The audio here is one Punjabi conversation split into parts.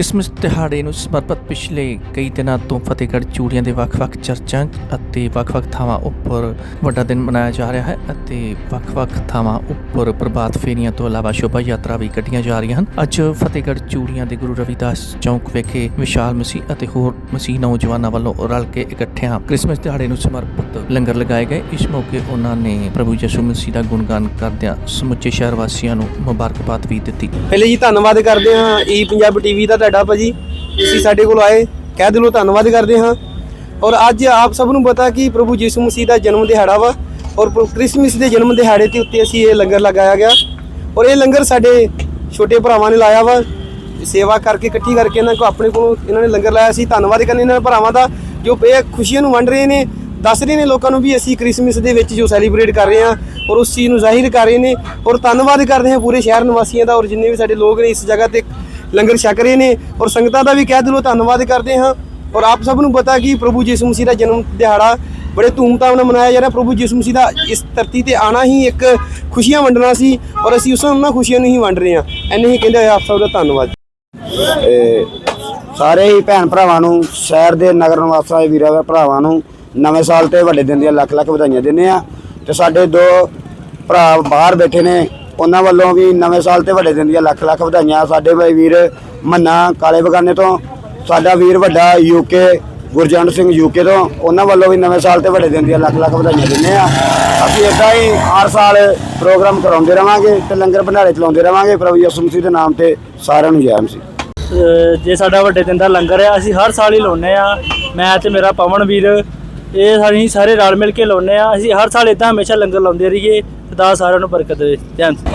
ਕ੍ਰਿਸਮਸ ਦਿਹਾੜੇ ਨੂੰ ਸਮਰਪਿਤ ਪਿਛਲੇ ਕਈ ਦਿਨਾਂ ਤੋਂ ਫਤਿਹਗੜ੍ਹ ਚੂੜੀਆਂ ਦੇ ਵੱਖ-ਵੱਖ ਚਰਚਾਂ ਅਤੇ ਵੱਖ-ਵੱਖ ਥਾਵਾਂ ਉੱਪਰ ਵੱਡਾ ਦਿਨ ਮਨਾਇਆ ਜਾ ਰਿਹਾ ਹੈ ਅਤੇ ਵੱਖ-ਵੱਖ ਥਾਵਾਂ ਉੱਪਰ ਪ੍ਰਭਾਤ ਫੇਰੀਆਂ ਤੋਂ ਇਲਾਵਾ ਸ਼ੋਭਾ ਯਾਤਰਾ ਵੀ ਕੱਢੀਆਂ ਜਾ ਰਹੀਆਂ ਹਨ। ਅੱਜ ਫਤਿਹਗੜ੍ਹ ਚੂੜੀਆਂ ਦੇ ਗੁਰੂ ਰਵਿਦਾਸ ਚੌਂਕ ਵਿਖੇ ਵਿਸ਼ਾਲ ਮਸੀਹ ਅਤੇ ਹੋਰ ਮਸੀਹ ਨੌਜਵਾਨਾਂ ਵੱਲੋਂ ਰਲ ਕੇ ਇਕੱਠਿਆਂ ਕ੍ਰਿਸਮਸ ਦਿਹਾੜੇ ਨੂੰ ਸਮਰਪਿਤ ਲੰਗਰ ਲਗਾਏ ਗਏ। ਇਸ ਮੌਕੇ ਉਹਨਾਂ ਨੇ ਪ੍ਰਭੂ ਯਿਸੂ ਮਸੀਹ ਦਾ ਗੁਣਗਾਨ ਕਰਦਿਆਂ ਸਮੁੱਚੇ ਸ਼ਹਿਰ ਵਾਸੀਆਂ ਨੂੰ ਮੁਬਾਰਕਬਾਦ ਵੀ ਦਿੱਤੀ। ਪਹਿਲੇ ਜੀ ਧੰਨਵਾਦ ਕਰਦੇ ਹਾਂ ਈ ਪੰਜਾਬ ਟੀਵੀ ਦਾ ਤੁਹਾਡਾ ਭਾਜੀ, ਤੁਸੀਂ ਸਾਡੇ ਕੋਲ ਆਏ ਕਹਿ ਦਿਲੋਂ ਧੰਨਵਾਦ ਕਰਦੇ ਹਾਂ। ਔਰ ਅੱਜ ਆਪ ਸਭ ਨੂੰ ਪਤਾ ਕਿ ਪ੍ਰਭੂ ਯਿਸੂ ਮਸੀਹ ਦਾ ਜਨਮ ਦਿਹਾੜਾ ਵਾ, ਔਰ ਪ੍ਰੋ- ਕ੍ਰਿਸਮਸ ਦੇ ਜਨਮ ਦਿਹਾੜੇ ਤੇ ਉੱਤੇ ਅਸੀਂ ਇਹ ਲੰਗਰ ਲਗਾਇਆ ਗਿਆ। ਔਰ ਇਹ ਲੰਗਰ ਸਾਡੇ ਛੋਟੇ ਭਰਾਵਾਂ ਨੇ ਲਾਇਆ ਵਾ, ਸੇਵਾ ਕਰਕੇ ਇਕੱਠੀ ਕਰਕੇ ਇਹਨਾਂ ਕੋ ਆਪਣੇ ਕੋਲੋਂ ਇਹਨਾਂ ਨੇ ਲੰਗਰ ਲਾਇਆ ਸੀ। ਧੰਨਵਾਦ ਕਰਨੇ ਇਹਨਾਂ ਭਰਾਵਾਂ ਦਾ, ਜੋ ਇਹ ਖੁਸ਼ੀਆਂ ਨੂੰ ਵੰਡ ਰਹੇ ਨੇ, ਦੱਸ ਰਹੇ ਨੇ ਲੋਕਾਂ ਨੂੰ ਵੀ ਅਸੀਂ ਕ੍ਰਿਸਮਸ ਦੇ ਵਿੱਚ ਜੋ ਸੈਲੀਬ੍ਰੇਟ ਕਰ ਰਹੇ ਹਾਂ, ਔਰ ਉਸ ਚੀਜ਼ ਨੂੰ ਜ਼ਾਹਿਰ ਕਰ ਰਹੇ ਨੇ। ਔਰ ਧੰਨਵਾਦ ਕਰਦੇ ਹਾਂ ਪੂਰੇ ਸ਼ਹਿਰ ਨਿਵਾਸੀਆਂ ਦਾ, ਔਰ ਜਿੰਨੇ ਵੀ ਸਾਡੇ ਲੋਕ ਨੇ ਇਸ ਜਗ੍ਹਾ ਤੇ ਲੰਗਰ ਛਕ ਰਹੇ ਨੇ ਔਰ ਸੰਗਤਾਂ ਦਾ ਵੀ ਕਹਿ ਦਿਲੋਂ ਧੰਨਵਾਦ ਕਰਦੇ ਹਾਂ ਔਰ ਆਪ ਸਭ ਨੂੰ ਪਤਾ ਕਿ ਪ੍ਰਭੂ ਯਿਸੂ ਮਸੀਹ ਦਾ ਜਨਮ ਦਿਹਾੜਾ ਬੜੇ ਧੂਮਧਾਮ ਨਾਲ ਮਨਾਇਆ ਜਾ ਰਿਹਾ। ਪ੍ਰਭੂ ਯਿਸੂ ਮਸੀਹ ਦਾ ਇਸ ਧਰਤੀ ਤੇ ਆਣਾ ਹੀ ਇੱਕ ਖੁਸ਼ੀਆਂ ਵੰਡਣਾ ਸੀ ਔਰ ਅਸੀਂ ਉਸ ਉਹਨਾਂ ਖੁਸ਼ੀਆਂ ਨੂੰ ਹੀ ਵੰਡ ਰਹੇ ਹਾਂ। ਐਨੇ ਹੀ ਕਹਿੰਦੇ ਹੋਏ ਆਪ ਸਭ ਦਾ ਧੰਨਵਾਦ। ਤੇ ਸਾਰੇ ਹੀ ਭੈਣ ਭਰਾਵਾਂ ਨੂੰ, ਸ਼ਹਿਰ ਦੇ ਨਗਰ ਨਿਵਾਸੀਆਂ ਦੇ ਵੀਰਾਂ ਦੇ ਭਰਾਵਾਂ ਨੂੰ ਨਵੇਂ ਸਾਲ ਤੇ ਵੱਡੇ ਦਿਨ ਦੀਆਂ ਲੱਖ ਲੱਖ ਵਧਾਈਆਂ ਦਿੰਦੇ ਆ ਤੇ ਸਾਡੇ ਦੋ ਭਰਾ ਬਾਹਰ ਬੈਠੇ ਨੇ ਉਹਨਾਂ ਵੱਲੋਂ ਵੀ ਨਵੇਂ ਸਾਲ ਤੇ ਵੱਡੇ ਦਿਨ ਦੀਆਂ ਲੱਖ ਲੱਖ ਵਧਾਈਆਂ ਸਾਡੇ ਭਾਈ ਵੀਰ ਮੰਨਾ ਕਾਲੇ ਬਗਾਨੇ ਤੋਂ, ਸਾਡਾ ਵੀਰ ਵੱਡਾ ਯੂਕੇ ਗੁਰਜੰਟ ਸਿੰਘ ਯੂਕੇ ਤੋਂ, ਉਹਨਾਂ ਵੱਲੋਂ ਵੀ ਨਵੇਂ ਸਾਲ ਤੇ ਵੱਡੇ ਦਿਨ ਦੀਆਂ ਲੱਖ ਲੱਖ ਵਧਾਈਆਂ ਦਿੰਦੇ ਆ ਅਸੀਂ ਇਦਾਂ ਹੀ ਹਰ ਸਾਲ ਪ੍ਰੋਗਰਾਮ ਕਰਾਉਂਦੇ ਰਵਾਂਗੇ ਤੇ ਲੰਗਰ ਭੰਡਾਰੇ ਚਲਾਉਂਦੇ ਰਵਾਂਗੇ। ਪ੍ਰਭੂ ਯਿਸੂ ਮਸੀਹ ਦੇ ਨਾਮ ਤੇ ਸਾਰਿਆਂ ਨੂੰ ਜੈ ਮਸੀਹ। ਜੇ ਸਾਡਾ ਵੱਡੇ ਦਿਨ ਦਾ ਲੰਗਰ ਹੈ, ਅਸੀਂ ਹਰ ਸਾਲ ਹੀ ਲਾਉਂਦੇ ਆ ਮੈਂ ਤੇ ਮੇਰਾ ਪਵਨ ਵੀਰ ਇਹ ਸਾਰੀ ਸਾਰੇ ਰਲ ਮਿਲ ਕੇ ਲਾਉਂਦੇ ਆ ਅਸੀਂ ਹਰ ਸਾਲ ਇਦਾਂ ਹਮੇਸ਼ਾ ਲੰਗਰ ਲਾਉਂਦੇ ਰਹੀਏ ਖੁਦਾ ਸਾਰਿਆਂ ਨੂੰ ਬਰਕਤ ਦੇਵੇ ਜੈ ਮਸੀਹ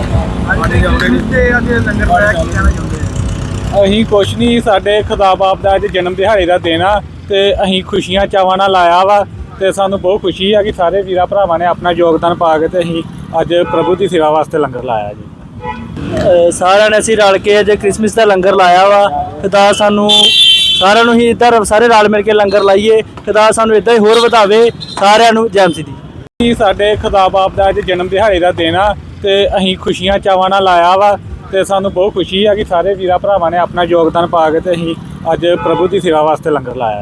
ਅਸੀਂ ਕੁਛ ਨਹੀਂ ਸਾਡੇ ਖੁਦਾ ਬਾਪ ਦਾ ਅੱਜ ਜਨਮ ਦਿਹਾੜੇ ਦਾ ਦਿਨ ਆ ਤੇ ਅਸੀਂ ਖੁਸ਼ੀਆਂ ਚਾਵਾਂ ਨਾਲ ਆਇਆ ਵਾ ਤੇ ਸਾਨੂੰ ਬਹੁਤ ਖੁਸ਼ੀ ਆ ਕਿ ਸਾਰੇ ਵੀਰਾਂ ਭਰਾਵਾਂ ਨੇ ਆਪਣਾ ਯੋਗਦਾਨ ਪਾ ਕੇ ਤੇ ਅਸੀਂ ਅੱਜ ਪ੍ਰਭੂ ਦੀ ਸੇਵਾ ਵਾਸਤੇ ਲੰਗਰ ਲਾਇਆ ਜੀ। ਸਾਰਿਆਂ ਨੇ ਅਸੀਂ ਰਲ ਕੇ ਅੱਜ ਕ੍ਰਿਸਮਸ ਦਾ ਲੰਗਰ ਲਾਇਆ ਵਾ ਖੁਦਾ ਸਾਨੂੰ ਸਾਰਿਆਂ ਨੂੰ ਹੀ ਇੱਧਰ ਸਾਰੇ ਰਲ ਮਿਲ ਕੇ ਲੰਗਰ ਲਾਈਏ, ਖੁਦਾ ਸਾਨੂੰ ਇਦਾਂ ਹੀ ਹੋਰ ਵਧਾਵੇ, ਸਾਰਿਆਂ ਨੂੰ ਜੈ ਮਸੀਹ ਦੀ। ਕਿ ਸਾਡੇ ਖੁਦਾ ਬਾਪ ਦਾ ਅੱਜ ਜਨਮ ਦਿਹਾੜੇ ਦਾ ਦਿਨ ਆ ਤੇ ਅਸੀਂ ਖੁਸ਼ੀਆਂ ਚਾਵਾਂ ਨਾਲ ਲਾਇਆ ਵਾ ਤੇ ਸਾਨੂੰ ਬਹੁਤ ਖੁਸ਼ੀ ਆ ਕਿ ਸਾਰੇ ਵੀਰਾਂ ਭਰਾਵਾਂ ਨੇ ਆਪਣਾ ਯੋਗਦਾਨ ਪਾ ਕੇ ਤੇ ਅਸੀਂ ਅੱਜ ਪ੍ਰਭੂ ਦੀ ਸੇਵਾ ਵਾਸਤੇ ਲੰਗਰ ਲਾਇਆ।